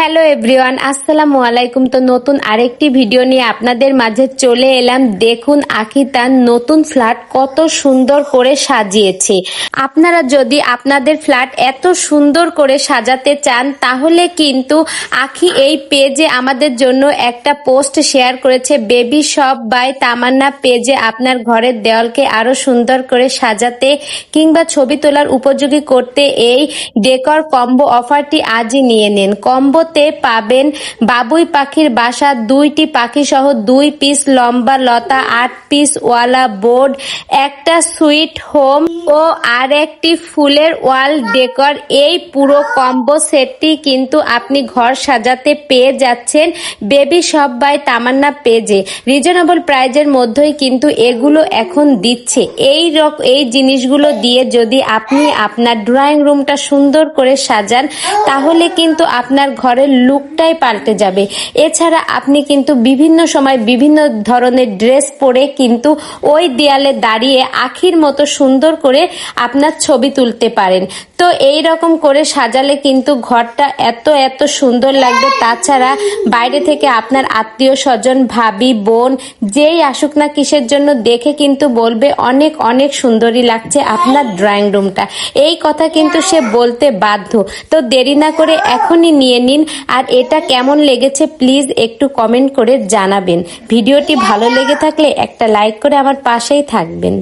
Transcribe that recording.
Hello everyone, আসসালামু আলাইকুম। তো নতুন আরেকটি ভিডিও নিয়ে আপনাদের মাঝে চলে এলাম। দেখুন আখি তার নতুন ফ্ল্যাট কত সুন্দর করে সাজিয়েছে। আপনারা যদি আপনাদের ফ্ল্যাট এত সুন্দর করে সাজাতে চান, তাহলে কিন্তু আখি এই পেজে আমাদের জন্য একটা পোস্ট শেয়ার করেছে। বেবি শপ বাই তামান্না পেজে আপনার ঘরের দেওয়ালকে আরও সুন্দর করে সাজাতে কিংবা ছবি তোলার উপযোগী করতে এই ডেকর কম্বো অফারটি আজই নিয়ে নিন। কম্বোতে পাবেন বাবুই পাখির বাসা, দুইটি পাখি সহ দুই পিস লম্বা লতা, আট পিস ওয়ালা বোর্ড একটা সুইট হোম ও আর একটি ফুলের ওয়াল ডেকর এই পুরো কম্বো সেটটি কিন্তু আপনি ঘর সাজাতে পেয়ে যাচ্ছেন বেবি শপ বাই তামান্না পেজে রিজনেবল প্রাইজের মধ্যেই কিন্তু এগুলো এখন দিচ্ছে। এই রক, এই জিনিসগুলো দিয়ে যদি আপনি আপনার ড্রয়িং রুমটা সুন্দর করে সাজান, তাহলে কিন্তু আপনার ঘরের লুকটাই পাল্টে যাবে। এছাড়া আপনি কিন্তু বিভিন্ন সময় বিভিন্ন ধরনের ড্রেস পরে কিন্তু ওই দেয়ালে দাঁড়িয়ে আখির মতো সুন্দর করে আপনার ছবি তুলতে পারেন। তো এই রকম করে সাজালে কিন্তু ঘরটা এত এত সুন্দর লাগবে। তাছাড়া বাইরে থেকে আপনার আত্মীয় স্বজন, ভাবি, বোন যেই আসুক না কিসের জন্য দেখে কিন্তু বলবে, অনেক অনেক সুন্দরী লাগছে আপনার ড্রয়িং রুমটা এই কথা কিন্তু সে বলতে বাধ্য। তো দেরি না করে এখনই নিয়ে নিন আর এটা কেমন লেগেছে প্লিজ একটু কমেন্ট করে জানাবেন। ভিডিওটি ভালো লেগে থাকলে একটা লাইক করে আমার পাশেই থাকবেন।